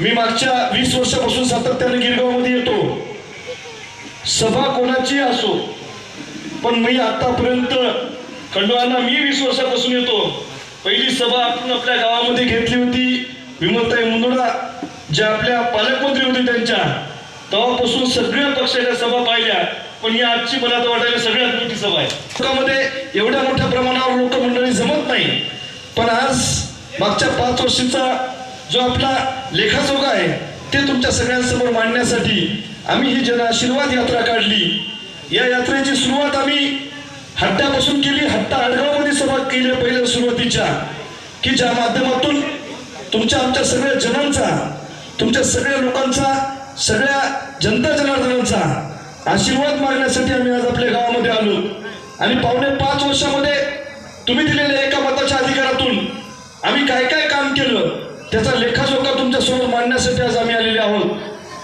मी मागच्या वीस वर्षापासून सातत्याने गिरगावमध्ये येतो. सभा कोणाची असो पण मी आतापर्यंत खंडोबांना मी वीस वर्षापासून येतो. पहिली सभा आपण आपल्या गावामध्ये घेतली होती विमलताई मुंदोडा ज्या आपल्या पालकमंत्री होते त्यांच्या. तेव्हापासून सगळ्या पक्षाच्या सभा पाहिल्या पण ही आजची मला तर वाटायला सगळ्यात मोठी सभा आहे. लोकांमध्ये एवढ्या मोठ्या प्रमाणावर लोक मंडळी जमत नाही. पण आज मागच्या पाच वर्षीचा जो आपला लेखाजोगा आहे ते तुमच्या सगळ्यांसमोर मांडण्यासाठी आम्ही ही जन आशीर्वाद यात्रा काढली. या यात्रेची सुरुवात आम्ही हट्ट्यापासून केली हट्टा आडगावमध्ये सभा केली पहिल्या सुरुवातीच्या की ज्या माध्यमातून तुमच्या आमच्या सगळ्या जनांचा तुमच्या सगळ्या लोकांचा सगळ्या जनता जनार्दनांचा आशीर्वाद मागण्यासाठी आम्ही आज आपल्या गावामध्ये आलो. आणि पावणे पाच वर्षामध्ये तुम्ही दिलेल्या एका मताच्या अधिकारातून आम्ही काय काय काम केलं त्याचा लेखाजोखा तुमच्यासमोर मांडण्यासाठी आज आम्ही आलेले आहोत.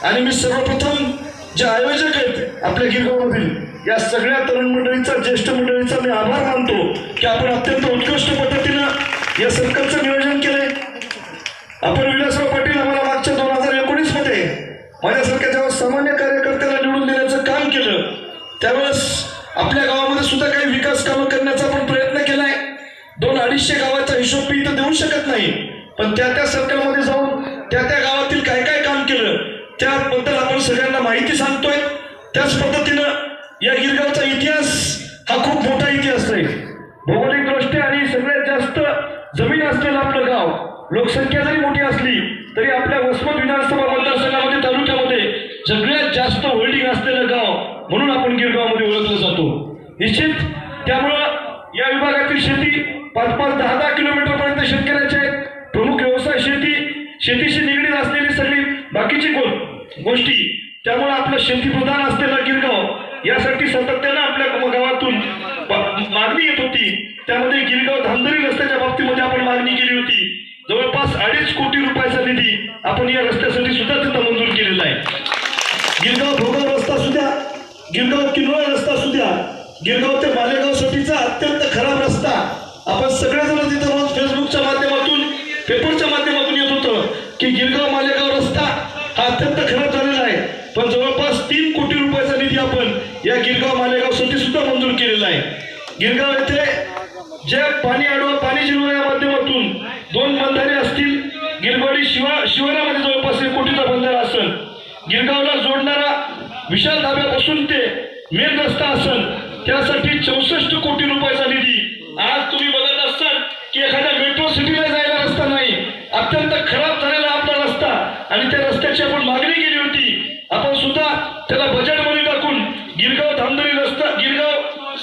आणि मी सर्वप्रथम जे आयोजक आहेत आपल्या गिरगावमधील या सगळ्या तरुण मंडळीचा ज्येष्ठ मंडळीचा मी आभार मानतो की आपण अत्यंत उत्कृष्ट पद्धतीनं या सर्कलचं नियोजन केलंय. आपण विलासराव पाटील आम्हाला मागच्या दोन हजार एकोणीसमध्ये माझ्यासारख्या जेव्हा सामान्य कार्यकर्त्याला निवडून देण्याचं काम केलं त्यावेळेस आपल्या गावामध्ये सुद्धा काही विकास कामं करण्याचा आपण प्रयत्न केलाय. दोन अडीचशे गावाचा हिशोब मी इथं देऊ शकत नाही. पण त्या त्या सरकारमध्ये जाऊन त्या त्या गावातील काय काय काम केलं त्याबद्दल आपण सगळ्यांना माहिती सांगतोय. त्याच पद्धतीनं या गिरगावचा इतिहास हा खूप मोठा इतिहास आहे. भौगोलिकदृष्ट्या आणि सगळ्यात जास्त जमीन असलेलं आपलं गाव लोकसंख्या जरी मोठी असली तरी आपल्या वसमत विधानसभा मतदारसंघामध्ये तालुक्यामध्ये सगळ्यात जास्त होल्डिंग असलेलं गाव म्हणून आपण गिरगावमध्ये ओळखलं जातो. निश्चित त्यामुळं या विभागातील शेती पाच पाच दहा दहा किलोमीटरपर्यंत पर्यंत शेतकऱ्याचे आहेत प्रमुख व्यवसाय शेती शेतीशी निगडीत असलेली सगळी बाकीची गोष्टी त्यामुळे आपलं शेतीप्रधान असलेलं गिरगाव यासाठी सातत्यानं आपल्या गावातून मागणी येत होती. त्यामध्ये गिरगाव धांदरी रस्त्याच्या बाबतीमध्ये आपण मागणी केली होती. जवळपास अडीच कोटी रुपयाचा निधी आपण या रस्त्यासाठी सुद्धा तिथं मंजूर केलेला आहे. गिरगाव भोगाव रस्ता सुद्धा गिरगाव किनवळ रस्ता सुद्धा गिरगाव ते मालेगावसाठीचा अत्यंत खराब रस्ता. आपण सगळेजण तिथं रोज फेसबुकच्या माध्यमातून पेपरच्या माध्यमातून येत होतं की गिरगाव मालेगाव रस्ता हा अत्यंत खराब झालेला आहे पण जवळपास तीन कोटी रुपयाचा निधी आपण या गिरगाव मालेगावसाठी सुद्धा मंजूर केलेला आहे गिरगाव येथे जे पाणी आडवा पाणी जिल्हा या माध्यमातून दोन बंधारे असतील गिरवाडी शिवा शिवारामध्ये जवळपास एक कोटीचा बंधारा असेल. गिरगावला जोडणारा विशाल धाब्यापासून ते मेन रस्ता असेल त्यासाठी चौसष्ट कोटी रुपयाचा निधी आज तुम्ही बघत असाल की एखाद्या मेट्रो सिटीला जायला रस्ता नाही अत्यंत खराब झालेला आपला रस्ता आणि त्या रस्त्याची आपण मागणी केली होती आपण सुद्धा त्याला बजेटमध्ये टाकून गिरगाव धामदरी रस्ता गिरगाव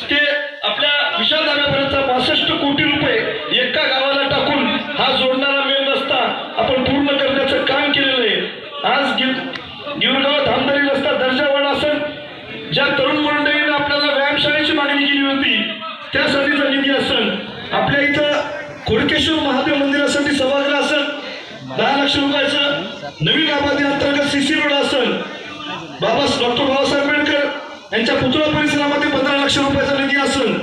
ते आपल्या विशाल धाब्यापर्यंतचा पासष्ट कोटी रुपये एका गावाला टाकून हा जोडणारा मेन रस्ता आपण पूर्ण करण्याचं काम केलेलं आहे आज गिर गिरगाव धामदरी रस्ता दर्जावाढ असेल ज्या तरुण मंडळीने आपल्याला व्यायामशाळेची मागणी केली होती त्यासाठीचा निधी असेल आपल्या इथं खोडकेश्वर महादेव मंदिरासाठी सभागृह असेल दहा लक्ष रुपयाचं नवीन आबादी अंतर्गत सीसी रोड असेल बाबा डॉक्टर बाबासाहेब आंबेडकर यांच्या पुतळा परिसरामध्ये पंधरा लक्ष रुपयाचा निधी असेल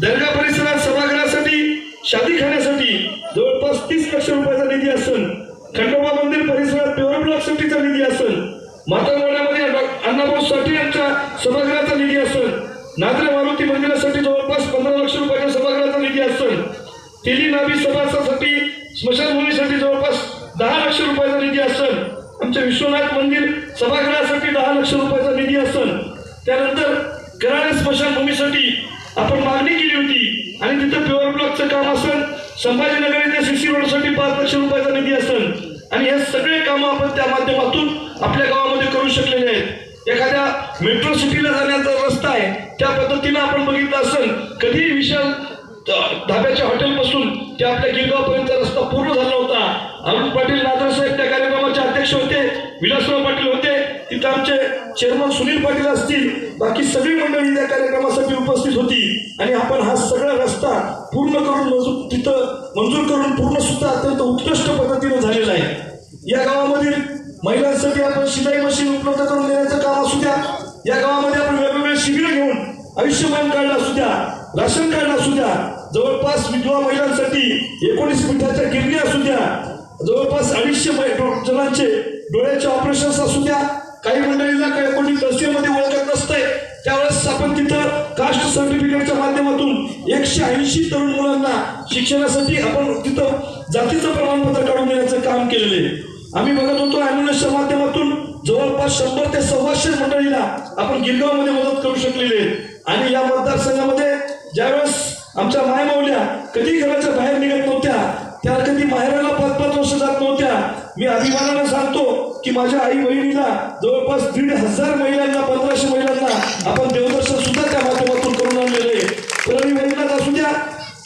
दर्गा परिसरात सभागृहासाठी शादी खाण्यासाठी जवळपास तीस लक्ष रुपयाचा निधी असेल खंडोबा मंदिर परिसरात प्युअर ब्लॉकसाठीचा निधी असेल मातावाड्यामध्ये डॉ- अण्णाभाऊ साठे यांच्या सभागृहाचा निधी असेल नात्रे मारुती मंदिरासाठी जवळपास पंधरा लक्ष रुपयाच्या सभागृहाचा निधी असेल तेली नाभी सभासाठी स्मशानभूमीसाठी जवळपास दहा लक्ष रुपयाचा निधी असेल आमच्या विश्वनाथ मंदिर सभागृहासाठी दहा लक्ष रुपयाचा निधी असेल त्यानंतर कराळे स्मशानभूमीसाठी आपण मागणी केली होती आणि तिथं प्युअर ब्लॉकचं काम असेल संभाजीनगर येथे सीसी रोडसाठी पाच लक्ष रुपयाचा निधी असेल आणि हे सगळे कामं आपण त्या माध्यमातून आपल्या गावामध्ये करू शकलेले आहेत एखाद्या मेट्रो सिटीला जाण्याचा रस्ता आहे त्या पद्धतीनं आपण बघितलं असेल कधीही विशाल धाब्याच्या हॉटेलपासून ते आपल्या गिरगावपर्यंतचा रस्ता पूर्ण झाला होता. अरुण पाटील नादर साहेब त्या कार्यक्रमाचे अध्यक्ष होते विलासराव पाटील होते तिथं आमचे चेअरमन सुनील पाटील असतील बाकी सगळी मंडळी त्या कार्यक्रमासाठी उपस्थित होती. आणि आपण हा सगळा रस्ता पूर्ण करून मंजूर तिथं मंजूर करून पूर्ण सुद्धा अत्यंत उत्कृष्ट पद्धतीने झालेला आहे. या गावामधील महिलांसाठी आपण शिलाई मशीन उपलब्ध करून देण्याचं काम असू द्या. या गावामध्ये आपण वेगवेगळे शिबिर घेऊन आयुष्यमान कार्ड असू द्या राशन कार्ड असू द्या जवळपास विधवा महिलांसाठी एकोणीस मिनिटाच्या गिरणी असू द्या जवळपास अडीचशे जणांचे डोळ्याचे ऑपरेशन्स असू द्या. काही मंडळीला काही कोणी तहसीलमध्ये ओळखत नसतंय त्यावेळेस आपण तिथं कास्ट सर्टिफिकेटच्या माध्यमातून एकशे ऐंशी तरुण मुलांना शिक्षणासाठी आपण तिथं जातीचं प्रमाणपत्र काढून देण्याचं काम केलेलं आहे. आम्ही बघत होतो अॅम्ब्युलन्सच्या माध्यमातून जवळपास शंभर ते सव्वाशे मंडळीला आपण गिरगावमध्ये मदत करू शकलेले आणि या मतदारसंघामध्ये ज्यावेळेस आमच्या मायमावल्या कधी घराच्या बाहेर निघत नव्हत्या त्या कधी माहेराला पाच पाच वर्ष जात नव्हत्या मी अभिमानानं सांगतो की माझ्या आई बहिणीला जवळपास दीड हजार महिलांना पंधराशे महिलांना आपण देवदर्शन सुद्धा त्या माध्यमातून करून आणलेले परळी वैजनाथ असू द्या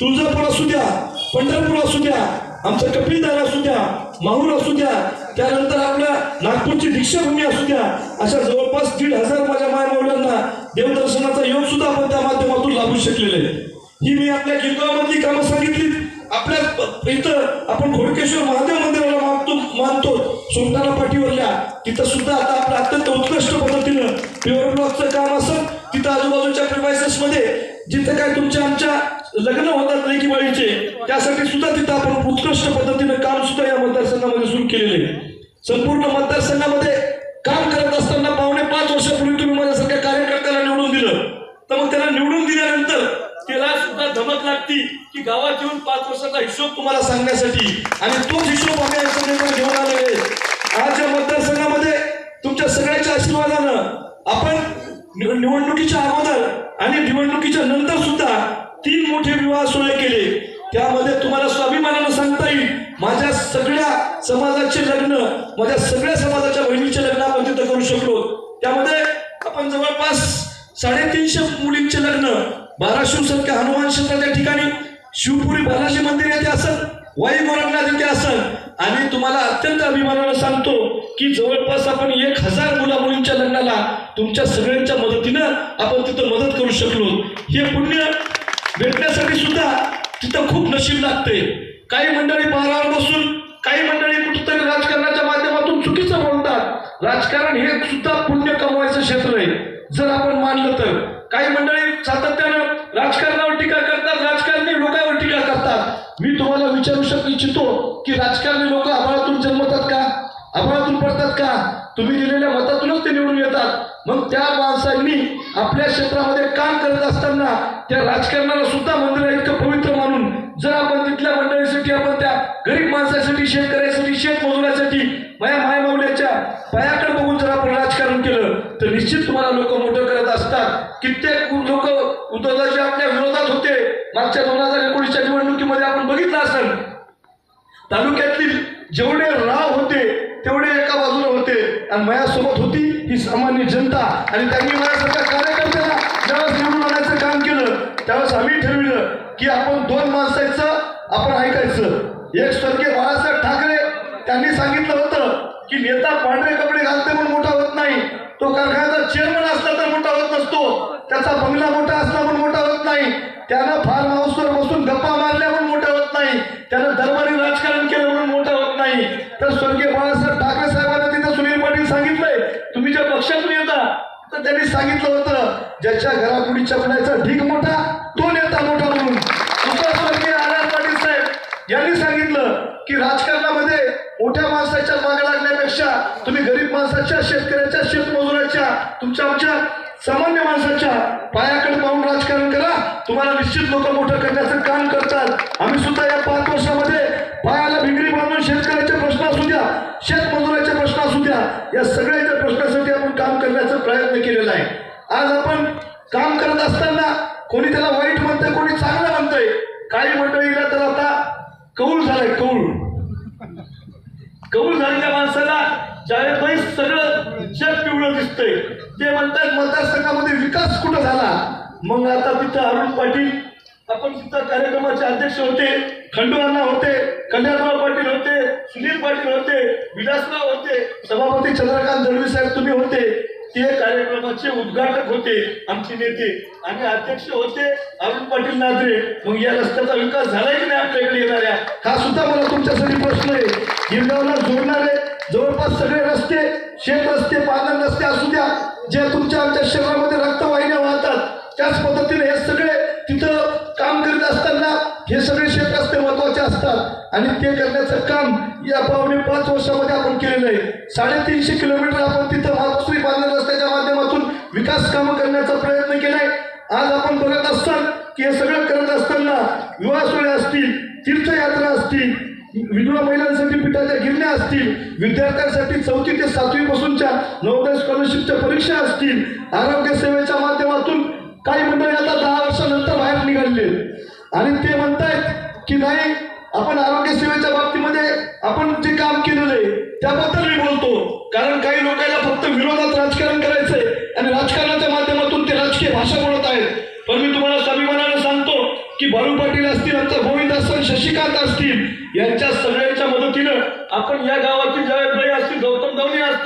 तुळजापूर असू द्या पंढरपूर असू द्या आमचं कपिलदार असू द्या माहूर असू द्या त्यानंतर आपल्या नागपूरची दीक्षाभूमी असू द्या अशा जवळपास दीड हजार माझ्या मायमावल्यांना देवदर्शनाचा योग सुद्धा आपण त्या माध्यमातून लाभू शकलेले आहे. ही मी आपल्या गिरगावामधली कामं सांगितली आपल्या इथं आपण घोडकेश्वर महादेव मंदिराला मानतो मानतो सोमटाला पाठीवरल्या तिथं सुद्धा आता आपलं अत्यंत उत्कृष्ट पद्धतीनं प्युअर ब्लॉकचं काम असं तिथं आजूबाजूच्या प्रिवायसेस मध्ये जिथे काय तुमच्या आमच्या लग्न होतात लेकीबाळीचे त्यासाठी सुद्धा तिथं आपण उत्कृष्ट पद्धतीनं काम सुद्धा या मतदारसंघामध्ये सुरू केलेले आहे. संपूर्ण मतदारसंघामध्ये काम करत असताना पावणे पाच वर्षापूर्वी तुम्ही माझ्यासारख्या कार्यकर्त्याला निवडून दिलं. तर मग त्याला निवडून दिल्यानंतर त्याला सुद्धा धमक लागती की गावात येऊन पाच वर्षाचा हिशोब तुम्हाला सांगण्यासाठी. आणि तोच हिशोब आम्ही या घेऊन आलेले आहे. आज या मतदारसंघामध्ये तुमच्या सगळ्यांच्या आशीर्वादानं आपण नि- निवडणुकीच्या अगोदर आणि निवडणुकीच्या नंतर सुद्धा तीन मोठे विवाह सोहळे केले त्यामध्ये तुम्हाला स्वाभिमानानं सांगता येईल माझ्या सगळ्या समाजाचे लग्न माझ्या सगळ्या समाजाच्या बहिणीचे लग्न आपण तिथं करू शकलो त्यामध्ये आपण जवळपास साडेतीनशे मुलींचे लग्न बाराशेसारख्या हनुमान क्षेत्राच्या ठिकाणी शिवपुरी बालाजी मंदिर येथे असेल वाई गोरखनाथ येथे आणि तुम्हाला अत्यंत अभिमानानं सांगतो की जवळपास आपण एक हजार मुला मुलींच्या लग्नाला तुमच्या सगळ्यांच्या मदतीनं आपण तिथं मदत करू शकलो. हे पुण्य भेटण्यासाठी सुद्धा तिथं खूप नशीब लागते काही मंडळी पारावर बसून काही मंडळी कुठेतरी राजकारणाच्या माध्यमातून चुकीचं बोलतात. राजकारण हे सुद्धा पुण्य कमवायचं क्षेत्र आहे. जर आपण मानलं तर. काही मंडळी सातत्यानं राजकारणावर टीका करतात राजकारणी लोकांवर टीका करतात. मी तुम्हाला विचारू शक इच्छितो की राजकारणी लोक आभाळातून जन्मतात का? आभाळातून पडतात का? तुम्ही दिलेल्या मतातूनच ते निवडून येतात. मग त्या माणसांनी आपल्या क्षेत्रामध्ये काम करत असताना त्या राजकारणाला सुद्धा मंदिर इतकं पवित्र मानून जर आपण तिथल्या मंडळीसाठी आपण त्या गरीब माणसासाठी शेतकऱ्यासाठी शेत मजुरासाठी माया मायमावल्याच्या पायाकडे बघून जर आपण राजकारण केलं तर निश्चित तुम्हाला लोक मोठं करत असतात. कित्येक लोक उद्धवराजे आपल्या विरोधात होते. मागच्या दोन हजार एकोणीसच्या निवडणुकीमध्ये आपण बघितलं असेल तालुक्यातील जेवढे राव होते तेवढे एका बाजूला होते. आणि माझ्यासोबत होती ही सामान्य जनता. आणि त्यांनी माझ्यासारख्या कार्यकर्त्याला ज्यावेळेस निवडून आणायचं काम केलं त्यावेळेस आम्ही ठरविलं की आपण दोन माणसाचं आपण ऐकायचं. एक स्वर्गीय बाळासाहेब ठाकरे त्यांनी सांगितलं होतं की नेता पांढरे कपडे घालते पण मोठा होत नाही. तो कारखान्याचा चेअरमन असला तर मोठा होत नसतो. त्याचा बंगला मोठा असला पण मोठा होत नाही. त्यानं फार्म हाऊसवर बसून गप्पा मारल्या पण मोठा होत नाही. त्यानं दरबारी राजकारण केलं म्हणून मोठा होत नाही. तर स्वर्गीय बाळासाहेब ठाकरे साहेबांना तिथं सुनील पाटील सांगितलंय तुम्ही ज्या पक्षातून येता तर त्यांनी सांगितलं होतं ज्याच्या घरापुढी चपलायचा ढीक मोठा तो नेता मोठा म्हणून. स्वर्गीय आर पाटील साहेब यांनी सांगितलं की राजकारणामध्ये मोठ्या माणसाच्या मागला लागण्यापेक्षा तुम्ही गरीब माणसाच्या शेतकऱ्याच्या शेतमजुराच्या तुमच्या आमच्या सामान्य माणसाच्या पायाकडे पाहून राजकारण करा. तुम्हाला निश्चित लोक मोठं करण्याचं काम करतात. आम्ही सुद्धा या पाच वर्षामध्ये पायाला भिंगरी बांधून शेतकऱ्याचे प्रश्न असू द्या शेतमजुराचे प्रश्न असू द्या या सगळ्याच्या प्रश्नासाठी आपण काम करण्याचा प्रयत्न केलेला आहे. आज आपण काम करत असताना कोणी त्याला वाईट म्हणतंय कोणी चांगलं म्हणतंय. काही मंडळीला तर आता कौल झालाय कौल. कबूल झालेल्या माणसाला ज्यावेळेस सगळं जग पिवळं दिसतंय. ते म्हणतात मतदारसंघामध्ये विकास कुठं झाला? मग आता तिथं अरुण पाटील आपण सुद्धा कार्यक्रमाचे अध्यक्ष होते खंडूअण्णा होते कल्याणराव पाटील होते सुनील पाटील होते विलासराव होते सभापती चंद्रकांत दळवी साहेब तुम्ही होते. ते कार्यक्रमाचे उद्घाटक होते आमचे नेते आणि अध्यक्ष होते अरुण पाटील नादरे. मग या रस्त्याचा विकास झालाय की नाही आपल्याकडे येणाऱ्या? हा सुद्धा मला तुमच्यासाठी प्रश्न आहे. गिरगावला जोडणारे जवळपास सगळे रस्ते शेत रस्ते पालन रस्ते असू द्या जे तुमच्या आमच्या शहरामध्ये रक्तवाहिन्या वाहतात त्याच पद्धतीने हे सगळे तिथं काम हे सगळे क्षेत्र रस्ते महत्त्वाचे असतात. आणि ते करण्याचं काम या पावणे पाच वर्षामध्ये आपण केलेलं आहे. साडेतीनशे किलोमीटर आपण तिथं मातोश्री बांधण रस्त्याच्या माध्यमातून विकास कामं करण्याचा प्रयत्न केलाय. आज आपण बघत असताल की हे सगळं करत असताना विवाह सोहळे असतील तीर्थयात्रा असतील विधवा महिलांसाठी पिठाच्या गिरण्या असतील विद्यार्थ्यांसाठी चौथी ते सातवी पासूनच्या नवोदय स्कॉलरशिपच्या परीक्षा असतील आरोग्य सेवेच्या माध्यमातून काही मंडळी आता दहा वर्षानंतर बाहेर निघाले आणि ते म्हणतायत की नाही आपण आरोग्य सेवेच्या बाबतीमध्ये आपण जे काम केलेलं आहे त्याबद्दल मी बोलतो. कारण काही लोकांना फक्त विरोधात राजकारण करायचंय आणि राजकारणाच्या माध्यमातून ते राजकीय भाषा बोलत आहेत. पण मी तुम्हाला स्वाभिमानाने सांगतो की बाळू पाटील असतील आमचा गोविंद असतील शशिकांत असतील यांच्या सगळ्यांच्या मदतीनं आपण या गावात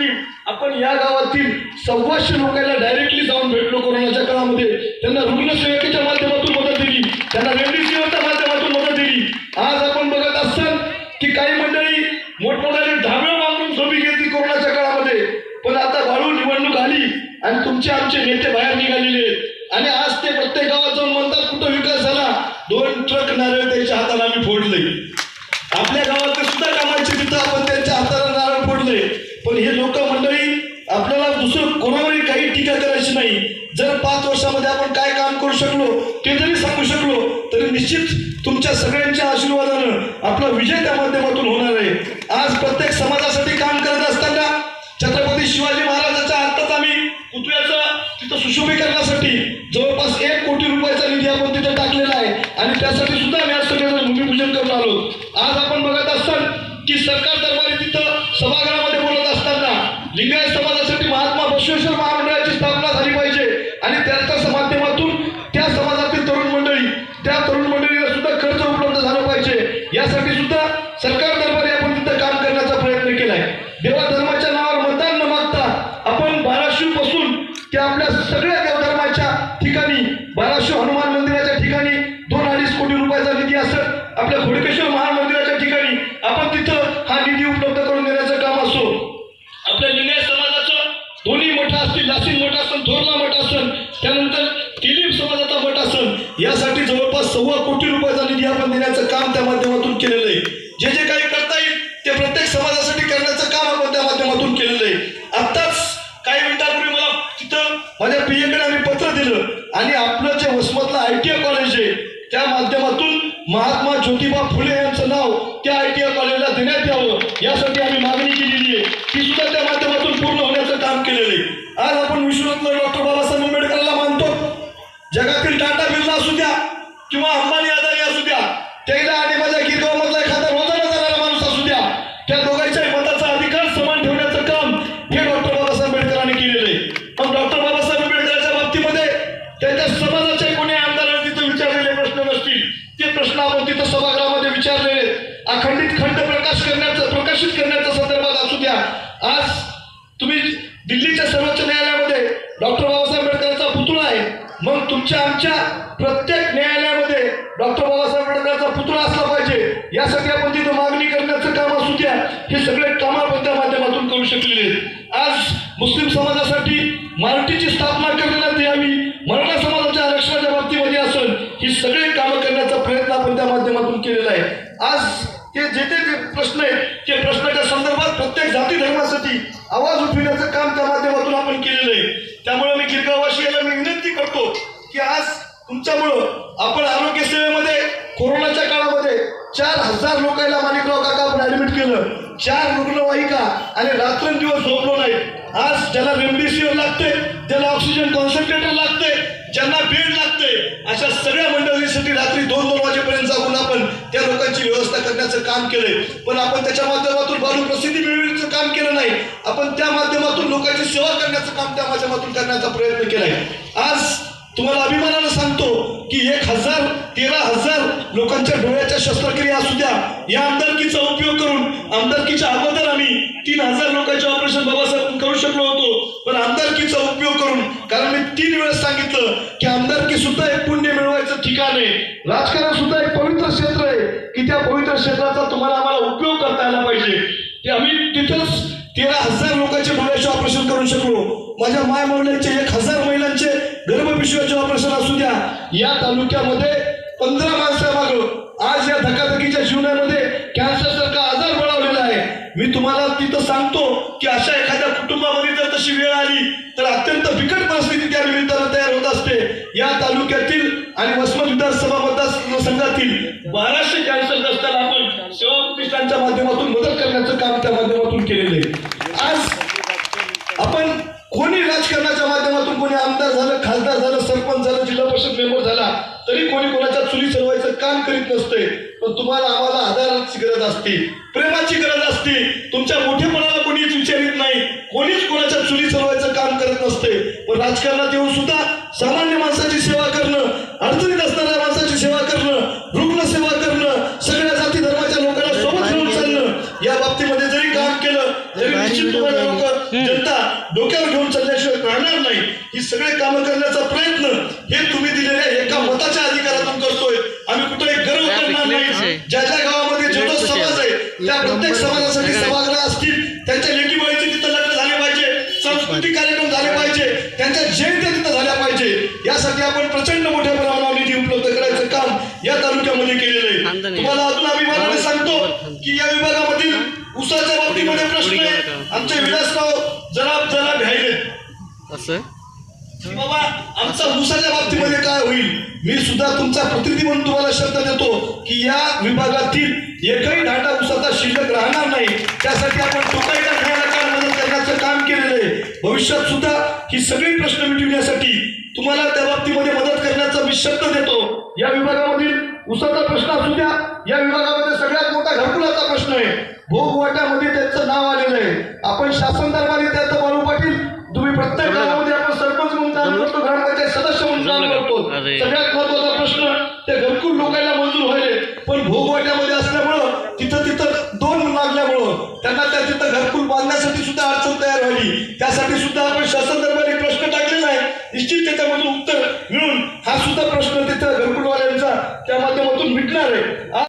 गौतम आपण या गावातील सव्वाशे लोकांना डायरेक्टली जाऊन भेटलो कोरोनाच्या काळामध्ये. त्यांना रुग्णसेवकेच्या माध्यमातून मदत दिली. त्यांना रेमडेसिवीरच्या माध्यमातून मदत दिली आज आपण बघत असाल की काही मंडळी मोठमोठ्याने ढाबे बांधून झोपी घेतली कोरोनाच्या काळामध्ये पण आता वाळू निवडणूक आली आणि तुमचे आमचे नेते बाहेर निघालेले आहेत आणि आज ते प्रत्येक गावात जाऊन म्हणतात कुठं विकास झाला दोन ट्रक नारळ त्यांच्या हाताला आम्ही फोडले आपल्या गावात सुद्धा कामाचे तिथं आपण त्यांच्या हाताला नारळ फोडले पण हे लोक मंडळी आपल्याला दुसरं कोणावरही काही टीका करायची नाही. जर पाच वर्षामध्ये आपण काय काम करू शकलो ते जरी सांगू शकलो तरी निश्चित तुमच्या सगळ्यांच्या आशीर्वादानं आपला विजय त्या माध्यमातून होणार आहे. आज प्रत्येक समाजासाठी काम करत असताना छत्रपती शिवाजी महाराजांच्या आत्ताच आम्ही पुतळ्याचं तिथं सुशोभीकरणासाठी जवळपास एक कोटी रुपयाचा निधी आपण तिथं टाकलेला आहे. आणि त्यासाठी सुद्धा आम्ही आज सगळेजण भूमिपूजन करून आलो. आज आपण बघत असाल की सरकार असताना यासाठी जवळपास सव्वा कोटी रुपयाचा निधी आपण देण्याचं काम त्या माध्यमातून केलेलं आहे. जे जे काही किंवा अंबानी आदानी असू द्या. त्याला आणि माझ्या आंबेडकरांचा असला पाहिजे. या सगळ्या म्हणजे तिथं मागणी करण्याचं काम असू द्या. हे सगळे कामाबद्दल माध्यमातून करू शकलेले आज मुस्लिम समाजासाठी मराठी चार रुग्णवाहिका आणि रात्रंदिवस झोपलो नाही आज ज्याला रेमडेसिवीर लागते त्याला ऑक्सिजन कॉन्सन्ट्रेटर लागते ज्यांना बेड लागते अशा सगळ्या मंडळींसाठी रात्री दोन दोन वाजेपर्यंत जाऊन आपण त्या लोकांची व्यवस्था करण्याचं काम केलंय. पण आपण त्याच्या माध्यमातून बाजू प्रसिद्धी मिळवण्याचं काम केलं नाही. आपण त्या माध्यमातून लोकांची सेवा करण्याचं काम त्या माध्यमातून करण्याचा प्रयत्न केलाय. आज तुम्हाला अभिमानानं सांगतो की एक हजार तेरा हजार लोकांच्या डोळ्याच्या शस्त्रक्रिया असू द्या. या आमदारकीचा उपयोग करून आमदारकीच्या अगोदर आम्ही तीन हजार लोकांचे ऑपरेशन बाबासाहेब करू शकलो होतो. पण आमदारकीचा उपयोग करून कारण मी तीन वेळेस सांगितलं की आमदारकी सुद्धा एक पुण्य मिळवायचं ठिकाण आहे. राजकारण सुद्धा एक पवित्र क्षेत्र आहे. की त्या पवित्र क्षेत्राचा तुम्हाला आम्हाला उपयोग करता आला पाहिजे. ते आम्ही तिथंच तेरा हजार लोकांचे डोळ्याचे ऑपरेशन करू शकलो. माझ्या माय महिलांचे एक हजार महिलांचे गर्भपिशव्याचे ऑपरेशन असू द्या. या तालुक्यामध्ये पंधरा माणसामागं आज या धकाधकीच्या जीवनामध्ये कॅन्सर सारखा आजार बळावलेला आहे. मी तुम्हाला तिथं सांगतो की अशा एखाद्या कुटुंबामध्ये अत्यंत बिकट परिस्थिती त्या निमित्तानं तयार होत असते. या तालुक्यातील आणि वसमत विधानसभा मतदारसंघातील बाराशे कॅन्सरग्रस्तांना आपण सेवा प्रतिष्ठानच्या माध्यमातून मदत करण्याचं काम त्या माध्यमातून केलेलं आहे. आज आपण कोणी राजकारणाच्या माध्यमातून कोणी आमदार झालं खासदार झालं सरपंच झालं जिल्हा परिषद मेंबर झाला तरी कोणी कोणाच्या चुली सरवायचं काम करीत नसते पण तुम्हाला आम्हाला आधाराची गरज असते प्रेमाची गरज असते. तुमच्या मोठेपणाला कोणीच विचारित नाही कोणीच कोणाच्या चुली सरवायचं काम करत नसते. पण राजकारणात येऊन सुद्धा सामान्य माणसाची सेवा करणं अडचणीत असणाऱ्या माणसाची सेवा करणं रुग्ण सेवा करणं सगळ्या जाती धर्माच्या लोकांना सोबत घेऊन चालणं या बाबतीमध्ये जरी काम केलं तरी निश्चित तुम्हाला लोक जनता डोक्यावर घेऊन चालल्याशिवाय राहणार नाही ही सगळे कामं करण्याचा प्रयत्न हे तुम्ही दिलेल्या एका मताच्या अधिकारातून करतोय आम्ही कुठे गर्व करणार नाही ज्या ज्या गावामध्ये जेवढा समाज आहे प्रत्येक समाजासाठी सभागृह असतील त्यांच्या लेखी बाळीचे तिथं लग्न झाले पाहिजे सांस्कृतिक कार्यक्रम झाले पाहिजे त्यांच्या जयंत्या तिथं झाल्या पाहिजे. यासाठी आपण प्रचंड मोठ्या प्रमाणावर निधी उपलब्ध करायचं काम या तालुक्यामध्ये केलेलं आहे. तुम्हाला अजून अभिमानाने सांगतो की या विभागामधील उसाच्या बाबतीमध्ये प्रश्न आहे. आमचे विलासराव जरा जरा भ्यायले असं? की बाबा आमचा ऊसाच्या बाबतीमध्ये काय होईल? मी सुद्धा तुमचा प्रतिनिधी म्हणून तुम्हाला शब्द देतो की या विभागातील एकही डाटा ऊसाचा शिल्लक राहणार नाही. त्यासाठी आपण टोकाईच्या मदत करण्याचं काम केलेलं आहे? भविष्यात सुद्धा ही सगळी प्रश्न मिटविण्यासाठी तुम्हाला त्या बाबतीमध्ये मदत करण्याचा मी शब्द देतो. या विभागामधील ऊसाचा प्रश्न असू द्या. या विभागामध्ये सगळ्यात मोठा घरकुलाचा प्रश्न आहे. भोग वाट्यामध्ये त्यांचं नाव आलेलं आहे. आपण शासन दरबारी त्याचं बाळू पाटील तुम्ही प्रत्येक गावामध्ये आपण सरपंच म्हणून काम करतो ग्रामपंचायत सदस्य म्हणून काम करतो. अरे. सगळ्यात महत्त्वाचा प्रश्न ते घरकुल लोकांना मंजूर व्हायले. पण भोगवाट्यामध्ये असल्यामुळं तिथं तिथं दोन लागल्यामुळं त्यांना त्या तिथं घरकुल बांधण्यासाठी सुद्धा अडचण तयार व्हायली. त्यासाठी सुद्धा आपण शासन दरबारी प्रश्न टाकलेला आहे. निश्चित त्याच्यामधून उत्तर मिळून हा सुद्धा प्रश्न तिथं घरकुलवाल्यांचा त्या माध्यमातून मिटणार आहे.